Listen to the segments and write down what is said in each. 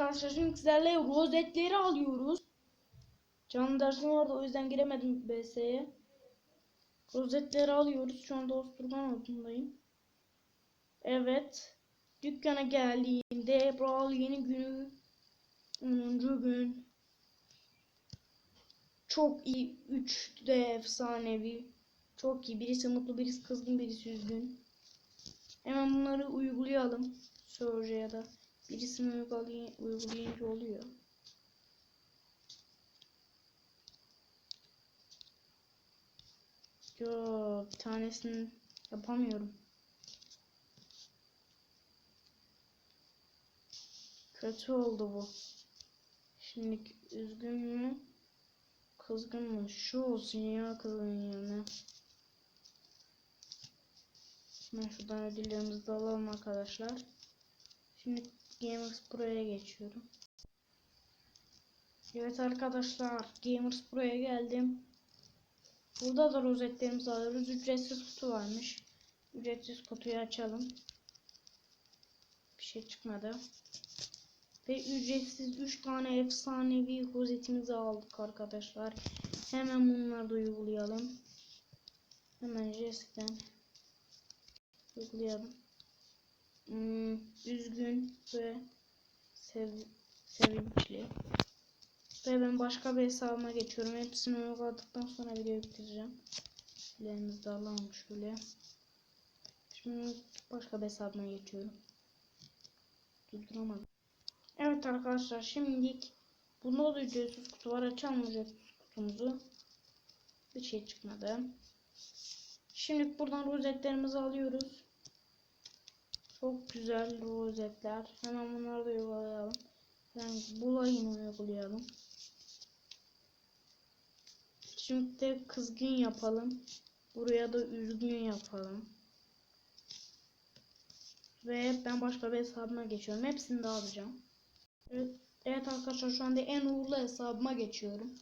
arkadaşlar şimdi sizlerle rozetleri alıyoruz. Canlı dersim vardı o yüzden giremedim BS'ye. Rozetleri alıyoruz. Şu anda osturma modundayım. Evet. Dükkana geldiğinde Brawl yeni günü 10. gün. Çok iyi. 3 de efsanevi. Çok iyi. Birisi mutlu, birisi kızgın, birisi üzgün. Hemen bunları uygulayalım. Surge ya da birisini uygulayın, uygulayınca oluyor. Yo, bir tanesini yapamıyorum. Kötü oldu bu. Şimdi üzgün mü? Kızgın mı? Şu olsun ya kızgın yerine. Ben şuradan ödüllerimizi de alalım arkadaşlar. Şimdi Gamers Pro'ya geçiyorum. Evet arkadaşlar Gamers Pro'ya geldim. Burada da rozetlerimizi alıyoruz. Ücretsiz kutu varmış. Ücretsiz kutuyu açalım. Bir şey çıkmadı. Ve ücretsiz 3 tane efsanevi rozetimizi aldık arkadaşlar. Hemen bunları da uygulayalım. Hemen Jess'ten uygulayalım. Hmm, üzgün ve sev sevinçli. Ve ben başka bir hesabıma geçiyorum. Hepsini uyguladıktan sonra videoyu bitireceğim. Ellerimizi de alalım şöyle. Şimdi başka bir hesabıma geçiyorum. Durduramadım. Evet arkadaşlar şimdilik bunda da ücretsiz kutu var. Açalım kutumuzu. Bir şey çıkmadı. Şimdi buradan rozetlerimizi alıyoruz. Çok güzel rozetler. Hemen bunları da uygulayalım. Yani bulayını uygulayalım. Şimdi de kızgın yapalım. Buraya da üzgün yapalım. Ve ben başka bir hesabıma geçiyorum. Hepsini de alacağım. Evet, evet arkadaşlar şu anda en uğurlu hesabıma geçiyorum.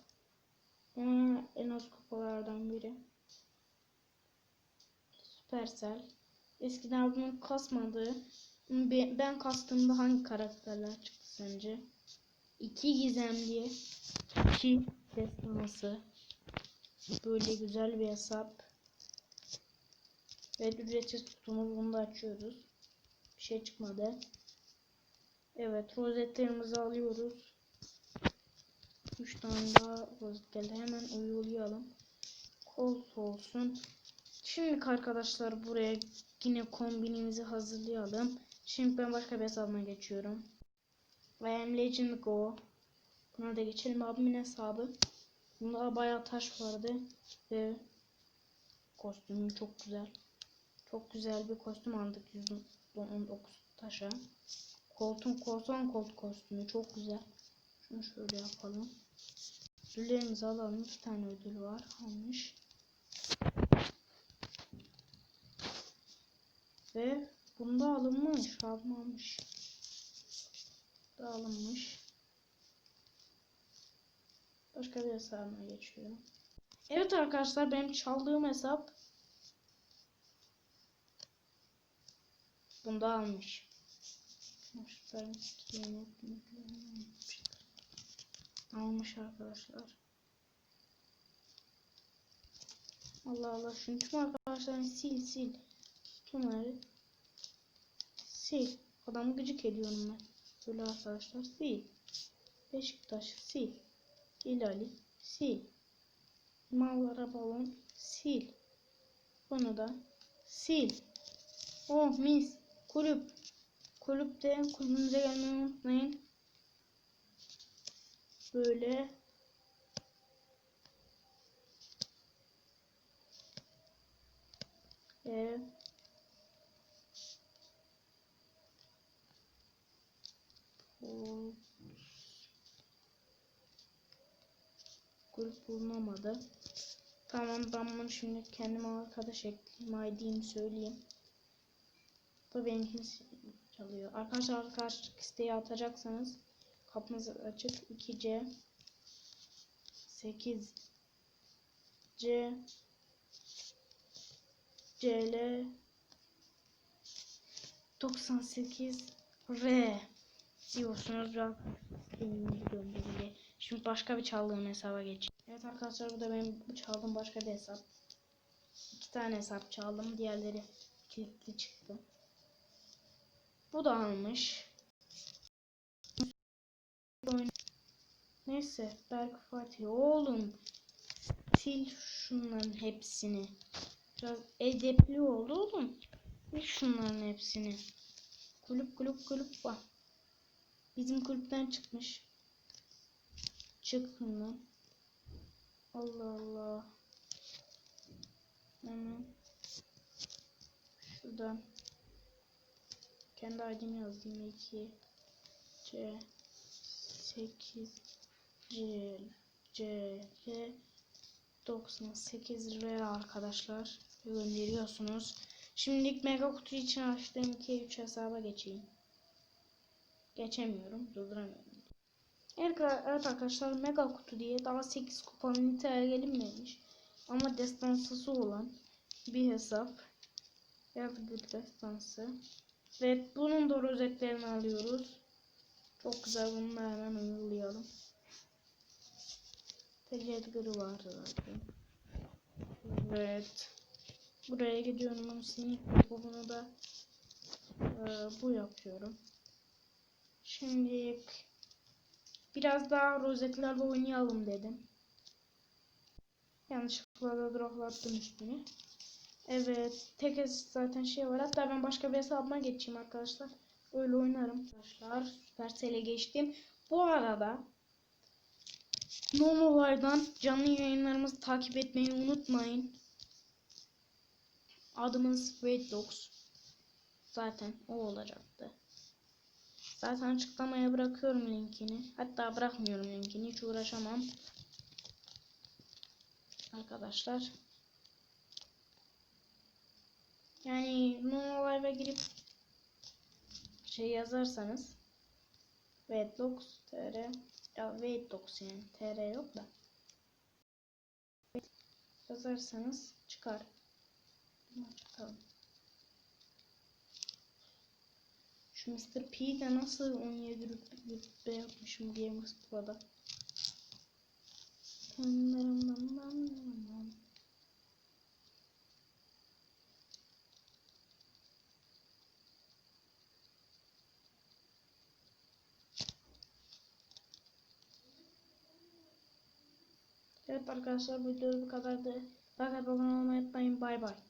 En az kupalardan biri. Supercell. Eskiden bunun kasmadığı. Ben, kastığımda hangi karakterler çıktı sence? İki gizemli. iki destansı. Böyle güzel bir hesap. Ve ücretsiz tutumuz bunu da açıyoruz. Bir şey çıkmadı. Evet rozetlerimizi alıyoruz. 3 tane daha rozet geldi. Hemen uygulayalım. Kolt olsun. Şimdi arkadaşlar buraya yine kombinimizi hazırlayalım. Şimdi ben başka bir hesabıma geçiyorum. I am Legend Go. Buna da geçelim abimin hesabı. Bunda bayağı taş vardı. Ve kostümü çok güzel. Çok güzel bir kostüm aldık 119 taşa. Koltuğun korsan kolt kostümü çok güzel. Şunu şöyle yapalım. Ödüllerimizi alalım. İki tane ödül var. Almış. Ve bunda alınmış. Almamış. Da alınmış. Başka bir hesabıma geçiyorum. Evet arkadaşlar benim çaldığım hesap bunda almış. Almış arkadaşlar. Allah Allah şunu tüm arkadaşlar sil sil. Bunları sil. Adamı gıcık ediyorum ben. Böyle arkadaşlar sil. Beşiktaş sil. İlali sil. Mallara balon sil. Bunu da sil. Oh mis. Kulüp. Kulüpte kulübümüze gelmeyi unutmayın. Böyle Ev Grup bulunamadı. Tamam ben bunu şimdi kendime arkadaş ekleyeyim. ID'mi söyleyeyim. Bu benimkini çalıyor. Arkadaşlar arkadaşlık isteği atacaksanız kapınız açık 2C 8 C CL 98 R diyorsunuz ve elinizi gönderiyor. Şimdi başka bir çaldığım hesaba geçeyim. Evet arkadaşlar bu da benim çaldığım başka bir hesap. İki tane hesap çaldım. Diğerleri kilitli çıktı. Bu da almış. Neyse Berk Fatih oğlum sil şunların hepsini. Biraz edepli ol oğlum. Sil şunların hepsini. Kulüp kulüp kulüp var. Bizim kulüpten çıkmış. Çık bundan. Allah Allah. Hemen. Şuradan. Kendi ID'mi yazayım. 2 C 8 C C R 98 R arkadaşlar gönderiyorsunuz. Şimdilik mega kutu için açtığım 2 3 hesaba geçeyim. Geçemiyorum, durduramıyorum. Evet evet arkadaşlar mega kutu diye daha 8 kupanın niteye gelinmemiş. Ama destansısı olan bir hesap. Yazgır destansı. Ve bunun da rozetlerini alıyoruz. Çok güzel bunu da hemen uygulayalım. Teşekkürü var zaten. Evet. Buraya gidiyorum sinik bunu da e, bu yapıyorum. Şimdi biraz daha rozetlerle oynayalım dedim. Yanlışlıkla da droplattım üstüne. Evet. Tek zaten şey var. Hatta ben başka bir hesabıma geçeyim arkadaşlar. Öyle oynarım. Arkadaşlar Supercell'e geçtim. Bu arada Nomolay'dan canlı yayınlarımızı takip etmeyi unutmayın. Adımız Weight Dogs. Zaten o olacaktı. Zaten açıklamaya bırakıyorum linkini. Hatta bırakmıyorum linkini. Hiç uğraşamam. Arkadaşlar. Yani Live'a girip şey yazarsanız Weightlox TR ya Weightlox yani TR yok da yazarsanız çıkar. Tamam. Şu Mr. P de nasıl 17 rütbe, yapmışım Gamer Squad'a. Evet arkadaşlar bu video bu kadardı. Like abone olmayı unutmayın. Bay bay.